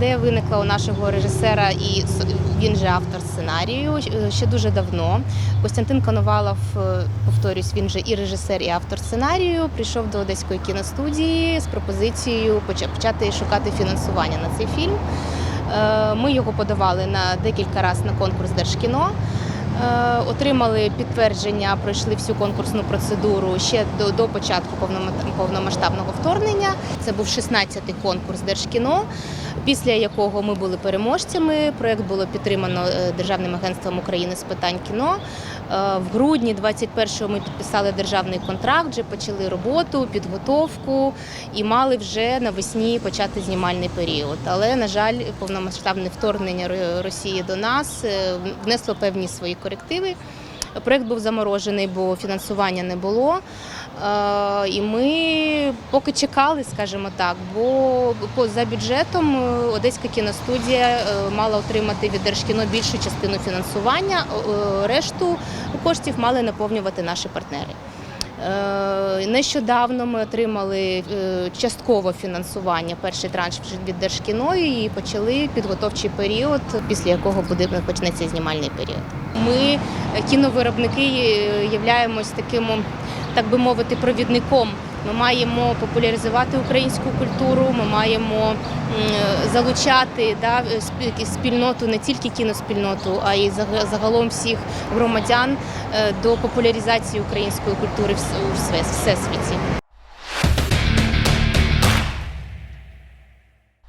Ідея виникла у нашого режисера, і він же автор сценарію е, ще дуже давно. Костянтин Коновалов, е, повторюсь, він же і режисер, і автор сценарію. Прийшов до Одеської кіностудії з пропозицією поча- почати шукати фінансування на цей фільм. Е, Ми його подавали на декілька разів на конкурс Держкіно. Отримали підтвердження, пройшли всю конкурсну процедуру ще до, до початку повнома- повномасштабного вторгнення. Це був 16-й конкурс Держкіно, після якого ми були переможцями. Проект було підтримано е, Державним агентством України з питань кіно. Е, В грудні 21-го ми підписали державний контракт, вже почали роботу, підготовку і мали вже навесні почати знімальний період. Але, на жаль, повномасштабне вторгнення Росії до нас е, внесло певні свої корективи. Проект був заморожений, бо фінансування не було. Е, І ми поки чекали, скажімо так, бо за бюджетом е, Одеська кіностудія е, мала отримати від Держкіно більшу частину фінансування, решту коштів мали наповнювати наші партнери. Е, Нещодавно ми отримали е, часткове фінансування, перший транш від Держкіно і почали підготовчий період, після якого буде почнеться знімальний період. Ми, е, кіновиробники, являємось таким, так би мовити, провідником. Ми маємо популяризувати українську культуру, ми маємо залучати да, спі- спільноту, не тільки кіноспільноту, а й заг- загалом всіх громадян е, до популяризації української культури в всесвіті.